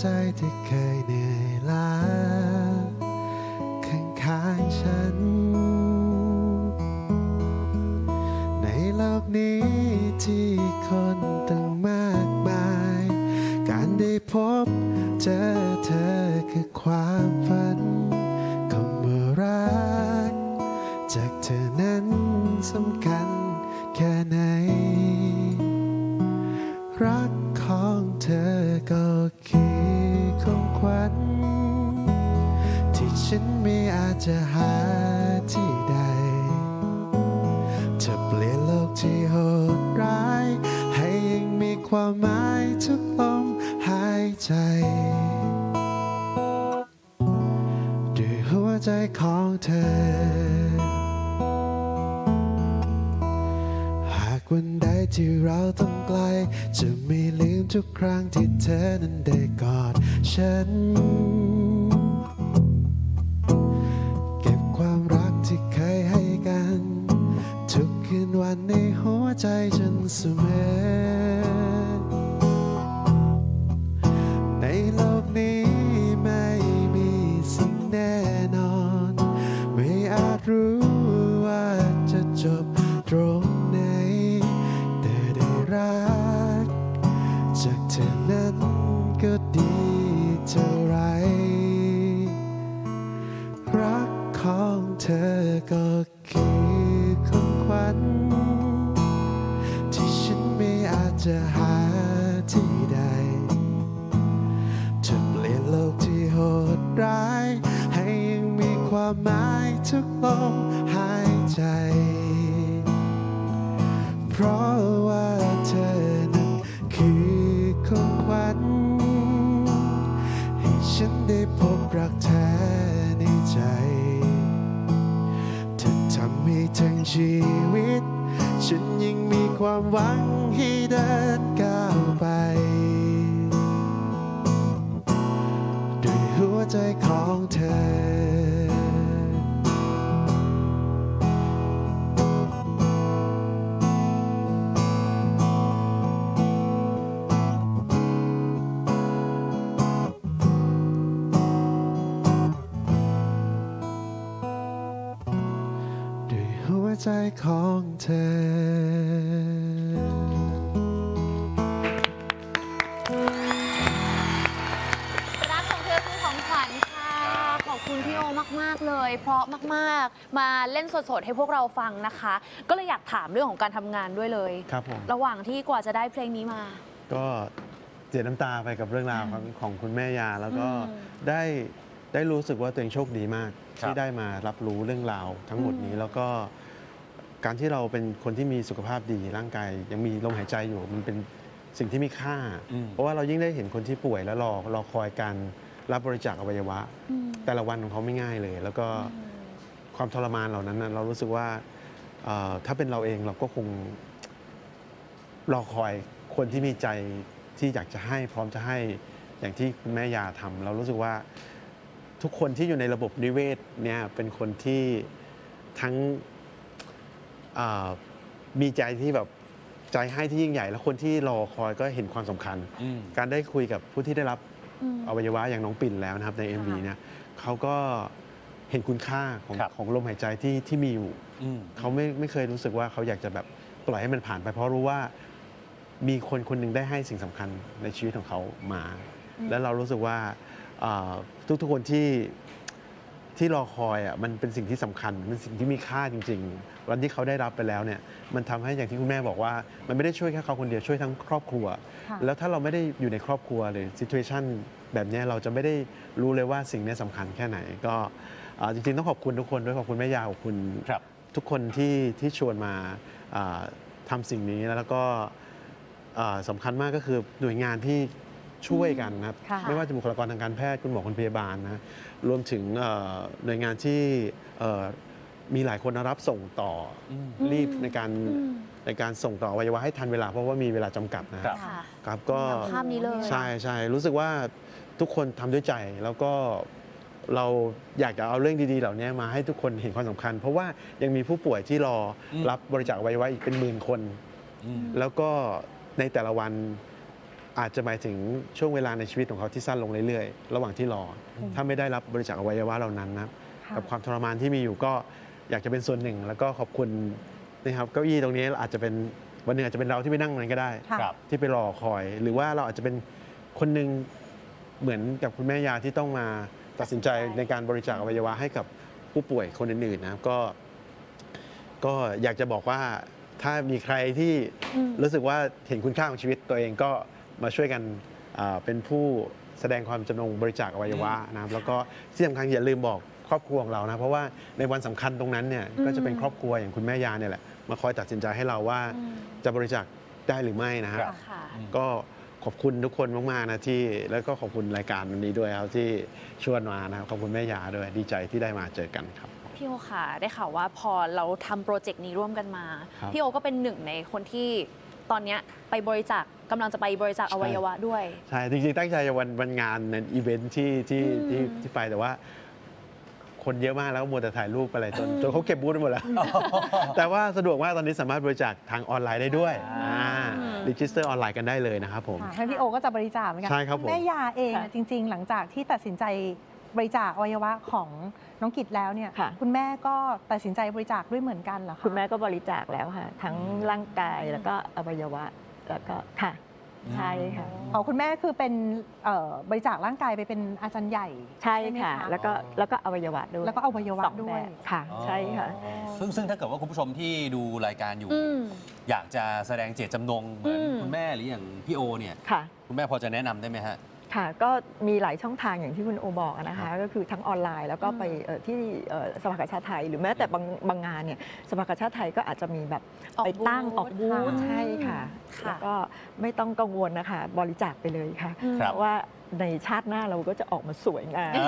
ใจที่เคยเหนื่อยล้าข้างๆฉัน ในโลกนี้ที่คนตั้งมากมาย การได้พบเจอเธอคือความฝันคำว่ารัก จากเธอนั้นสำ ฉันไม่อาจจะหาที่ใด จะเปลี่ยนโลกที่โหดร้าย ให้ยังมีความหมายทุกลมหายใจด้วยหัวใจของเธอ หากวันใดที่เราต้องไกล จะไม่ลืมทุกครั้งที่เธอนั้นได้กอดฉัน หัวใจฉันเสมอในโลกนี้ไม่มีสิ่งแน่นอน ไม่อาจรู้ว่าจะจบตรงไหน แต่ได้รัก จากเธอนั้นก็ดี ทุกลมหายใจ เพราะว่าเธอนั้นคือของขวัญให้ฉันได้พบรักแท้ในใจ เธอทำให้ทั้งชีวิต ฉันยังมีความหวังให้เดินก้าวไปด้วยหัวใจของเธอ ใจของเธอรักของเธอคือของขวัญค่ะ ขอบคุณพี่โอมาก ๆ เลย เพราะมาก ๆ มาเล่นสด ๆ ให้พวกเราฟังนะคะ ก็เลยอยากถามเรื่องของการทำงานด้วยเลย ครับผม ระหว่างที่กว่าจะได้เพลงนี้มา ก็เสียน้ำตาไปกับเรื่องราวของของคุณแม่ยา แล้วก็อืมได้ได้รู้สึกว่าตัวเองโชคดีมาก ครับ ที่ได้มารับรู้เรื่องราวทั้งหมดนี้อืมแล้วก็ การที่เราเป็นคนที่มีสุขภาพดีร่างกายยังมีลมหายใจอยู่มันเป็นสิ่งที่มีค่าอืมเพราะว่าเรายิ่งได้เห็นคนที่ป่วยแล้วรอรอคอยการรับบริจาคอวัยวะอืมแต่ละวันของเขาไม่ง่ายเลย แล้วก็อืมความทรมานเหล่านั้นน่ะเรารู้สึกว่าเอ่อถ้าเป็นเราเองเราก็คงรอคอยคนที่มีใจที่อยากจะให้พร้อมจะให้อย่างที่คุณแม่ยาทำเรารู้สึกว่าทุกคนที่อยู่ในระบบนิเวศเนี่ยเป็นคนที่ทั้งเอ่อ มีใจที่แบบใจให้ที่ยิ่งใหญ่ และคนที่รอคอยก็เห็นความสำคัญอืมการได้คุยกับผู้ที่ได้รับอืมอวัยวะอย่างน้องปิ่นแล้วนะครับใน MV ค่ะเนี่ยเขาก็เห็นคุณค่าของครับของลมหายใจที่ที่มีอยู่อืมเขาไม่ไม่เคยรู้สึกว่าเขาอยากจะแบบปล่อยให้มันผ่านไป เพราะรู้ว่ามีคนคนหนึ่งได้ให้สิ่งสำคัญในชีวิตของเขามาอืมแล้วเรารู้สึกว่าทุกทุกๆคนที่ ที่รอคอยอะมันเป็นสิ่งที่สำคัญมันสิ่งที่มีค่าจริง ๆ วันที่เขาได้รับไปแล้วเนี่ยมันทำให้อย่างที่คุณแม่บอกว่า มันไม่ได้ช่วยแค่เขาคนเดียวช่วยทั้งครอบครัวค่ะแล้วถ้าเราไม่ได้อยู่ในครอบครัวหรือซิ t u a ชันแบบเนี้ยเราจะไม่ได้รู้เลยว่าสิ่งเนี้ยสำคัญแค่ไหน ก็อ่าจริงๆต้องขอบคุณทุกคนด้วยขอบคุณแม่ยาขอบคุณครับทุกคนที่ที่ชวนมาอ่าทำสิ่งนี้แล้วก็อ่าสำคัญมากก็คือหน่วยงานที่ ช่วยกันนะครับ ค่ะไม่ว่าจะบุคลากรทางการแพทย์คุณหมอคุณพยาบาลนะรวมถึงเอ่อหน่วยงานที่เอ่อมีหลายคนรับส่งต่ออมรีบในการอืม ในการส่งต่ออวัยวะให้ทันเวลาเพราะว่ามีเวลาจำกัดนะครับ ค่ะ ครับก็ภาพนี้เลย ใช่ใช่รู้สึกว่าทุกคนทำด้วยใจแล้วก็เราอยากจะเอาเรื่องดีๆ เหล่านี้มาให้ทุกคนเห็นความสำคัญ เพราะว่ายังมีผู้ป่วยที่รออม รับบริจาคอวัยวะอีกเป็นหมื่นคน อืม แล้วก็ในแต่ละวัน อาจจะหมายถึงช่วงเวลาในชีวิตของเขาที่สั้นลงเรื่อยๆ ระหว่างที่รออถ้าไม่ได้รับบริจาคอวัยวะเหล่านั้นนะค่ะกับความทรมานที่มีอยู่ก็อยากจะเป็นส่วนหนึ่ง แล้วก็ขอบคุณนะครับเก้าอี้ตรงนี้อาจจะเป็นวันหนึ่งอาจจะเป็นเราที่ไปนั่งนั้นก็ได้ค่ะครับ ที่ไปรอคอย หรือว่าเราอาจจะเป็นคนหนึ่งเหมือนกับคุณแม่ยาที่ต้องมาตัดสินใจตัดสินใจในการบริจาคอวัยวะให้กับผู้ป่วยคนอื่นๆนะครับก็ ก็อยากจะบอกว่าถ้ามีใครที่อืม รู้สึกว่าเห็นคุณค่าของชีวิตตัวเองก็ มาช่วยกันอ่าเป็นผู้แสดงความจำนงบริจาคอวัยวะนะครับแล้วก็ที่สำคัญอย่าลืมบอกครอบครัวของเรานะเพราะว่าในวันสำคัญตรงนั้นเนี่ยก็จะเป็นครอบครัวอย่างคุณแม่ยาเนี่ยแหละมาคอยตัดสินใจให้เราว่าอืมจะบริจาคได้หรือไม่นะคครัรับบค่ะก็ขอบคุณทุกคนมากๆนะที่แล้วก็ขอบคุณรายการวันนี้ด้วยครับที่ชวนมานะครับขอบคุณแม่ยาด้วยดีใจที่ได้มาเจอกันครับพี่โอค่ะได้ข่าวว่าพอเราทำโปรเจกต์นี้ร่วมกันมาครับพี่โอก็เป็นหนึ่งในคนที่ ตอนเนี้ยไปบริจาคกำลังจะไปบริจาคอวัยวะด้วย ใช่ จริงๆ ตั้งใจจะวันวันงานในอีเวนท์ที่ที่อืมที่ที่ไปแต่ว่า คนเยอะมากแล้วก็มัวแต่ถ่ายรูปอะไรจนอืมจนเขาเก็บบูธไปหมดแล้ว แต่ว่าสะดวกมากตอนนี้สามารถบริจาคทางออนไลน์ได้ด้วยอ่ารีจิสเตอร์ออนไลน์กันได้เลยนะครับผม ค่ะให้พี่โอก็จะบริจาคเหมือนกัใช่ครับผม แม่ยาเองค่ะอะจริง ๆ หลังจากที่ตัดสินใจ บริจาคอวัยวะของน้องกิจแล้วเนี่ยค่ะคุณแม่ก็ตัดสินใจบริจาคด้วยเหมือนกันเหรอคะ คุณแม่ก็บริจาคแล้วค่ะ ทั้งร่างกายแล้วก็อวัยวะแล้วก็ค่ะ ใช่ค่ะ อ๋อคุณแม่คือเป็นเอ่อบริจาคร่างกายไปเป็นอาจารย์ใหญ่ ใช่ไหมค่ะแล้วก็แล้วก็อวัยวะด้วยแล้วก็อวัยวะสองด้วยแบบค่ะใช่ค่ะอ๋อซึ่งซึ่งถ้าเกิดว่าคุณผู้ชมที่ดูรายการอยู่ อืม อยากจะแสดงเจตจำนงเหมือนอืม คุณแม่หรืออย่างพี่โอเนี่ย ค่ะ คุณแม่พอจะแนะนำได้ไหมฮะ ค่ะก็มีหลายช่องทางอย่างที่คุณโอบอกอะนะคะก็คือทั้งออนไลน์แล้วก็ไปเอ่อที่เอ่อสภากาชาติไทย หรือแม้แต่บางบางงานเนี่ยสภากาชาติไทยก็อาจจะมีแบบออกไปตั้งบูธออกบูธค่ะใช่ค่ะค่ะแล้วก็ไม่ต้องกังวลนะคะ บริจาคไปเลยค่ะอืมครัเพบราะว่าในชาติหน้าเราก็จะออกมาสวยงามอ่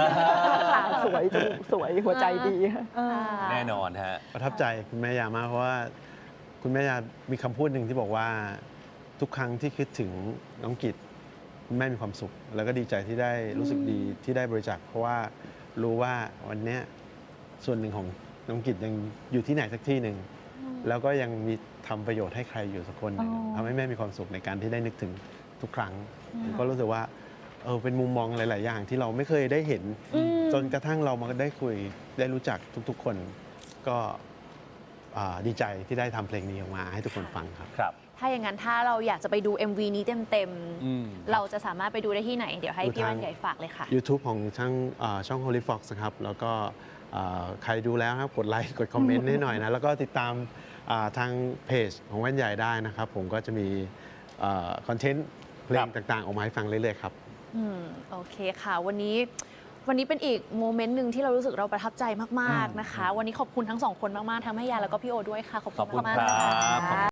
าตาสวยจมูกสวยหัวใจดีค่ะเออค่ะแน่นอนฮะประทับใจคุณแม่ยามากเพราะว่า คุณแม่ยามีคำพูดหนึ่งที่บอกว่าทุกครั้งที่คิดถึงน้องกิจ คุณแม่มีความสุข แล้วก็ดีใจที่ได้รู้สึกดีที่ได้บริจาคเพราะว่ารู้ว่าวันเนี้ยส่วนหนึ่งของน้องกิจยังอยู่ที่ไหนสักที่หนึ่งแล้วก็ยังมีทำประโยชน์ให้ใครอยู่สักคนหนึ่งอ๋อทำให้แม่มีความสุขในการที่ได้นึกถึงทุกครั้งอืมผมก็รู้สึกว่าเออเป็นมุมมองหลาย ๆ อย่างที่เราไม่เคยได้เห็น อืม จนกระทั่งเรามาได้คุยได้รู้จักทุก ๆ คน ก็อ่าดีใจที่ได้ทำเพลงนี้ออกมาให้ทุกคนฟังครับ ครับ ถ้าอย่างนั้นถ้าเราอยากจะไปดู MV นี้เต็มอืม ๆ เราจะสามารถไปดูได้ที่ไหน เดี๋ยวให้ดูพี่ทางวันใหญ่ฝากเลยค่ะ YouTube ของช่างอ่าช่อง Holy Fox นะครับ แล้วก็อ่าใครดูแล้วครับ กดไลค์ กดคอมเมนต์ให้หน่อยนะ แล้วก็ติดตามอ่าทางเพจของแว่นใหญ่ได้นะครับ ผมก็จะมีคอนเทนต์เพลครังบต่างๆ ออกมาให้ฟังเรื่อยๆครับ อืมโอเคค่ะ วันนี้วันนี้เป็นอีกโมเมนต์หนึ่งที่เรารู้สึกเราประทับใจมาก ๆ นะคะ วันนี้ขอบคุณทั้งสองคนมาก ๆทั้งแม่ยาแล้วก็พี่โอด้วยค่ะ ขอบขอบคุคุณณมากคๆรันะบขอบคะคุณ